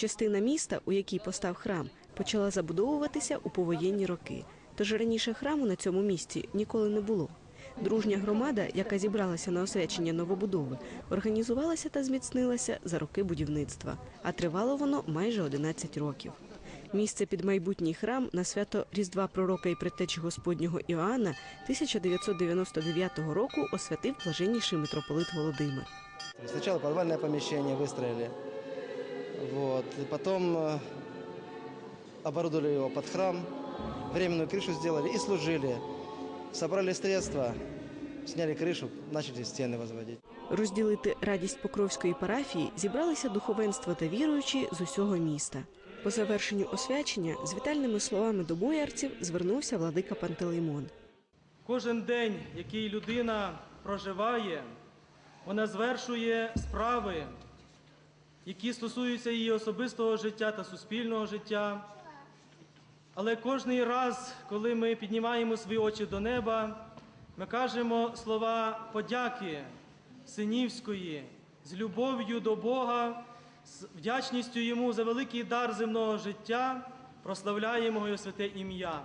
Частина міста, у якій постав храм, почала забудовуватися у повоєнні роки. Тож раніше храму на цьому місці ніколи не було. Дружня громада, яка зібралася на освячення новобудови, організувалася та зміцнилася за роки будівництва, а тривало воно майже 11 років. Місце під майбутній храм на свято Різдва Пророка і предтечі Господнього Іоанна 1999 року освятив блаженніший митрополит Володимир. Сначала подвальное помещение выстроили, вот, и потом э, оборудовали его под храм, временную крышу сделали и служили. Собрали средства, сняли крышу, начали стены возводить. Розділити радість Покровської парафії зібралися духовенство та віруючі з усього міста. По завершенню освячення з вітальними словами до боярців звернувся владика Пантелеймон. Кожен день, який людина проживає, вона звершує справи, які стосуються її особистого життя та суспільного життя. Але кожний раз, коли ми піднімаємо свої очі до неба, ми кажемо слова подяки синівської з любов'ю до Бога, з вдячністю йому за великий дар земного життя, прославляємо його святе ім'я.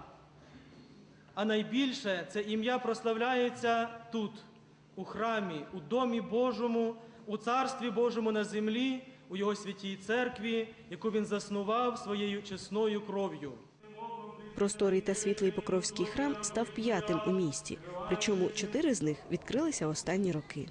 А найбільше це ім'я прославляється тут, у храмі, у домі Божому, у царстві Божому на землі, у його святій церкві, яку він заснував своєю чесною кров'ю. Просторий та світлий Покровський храм став п'ятим у місті, причому чотири з них відкрилися останні роки.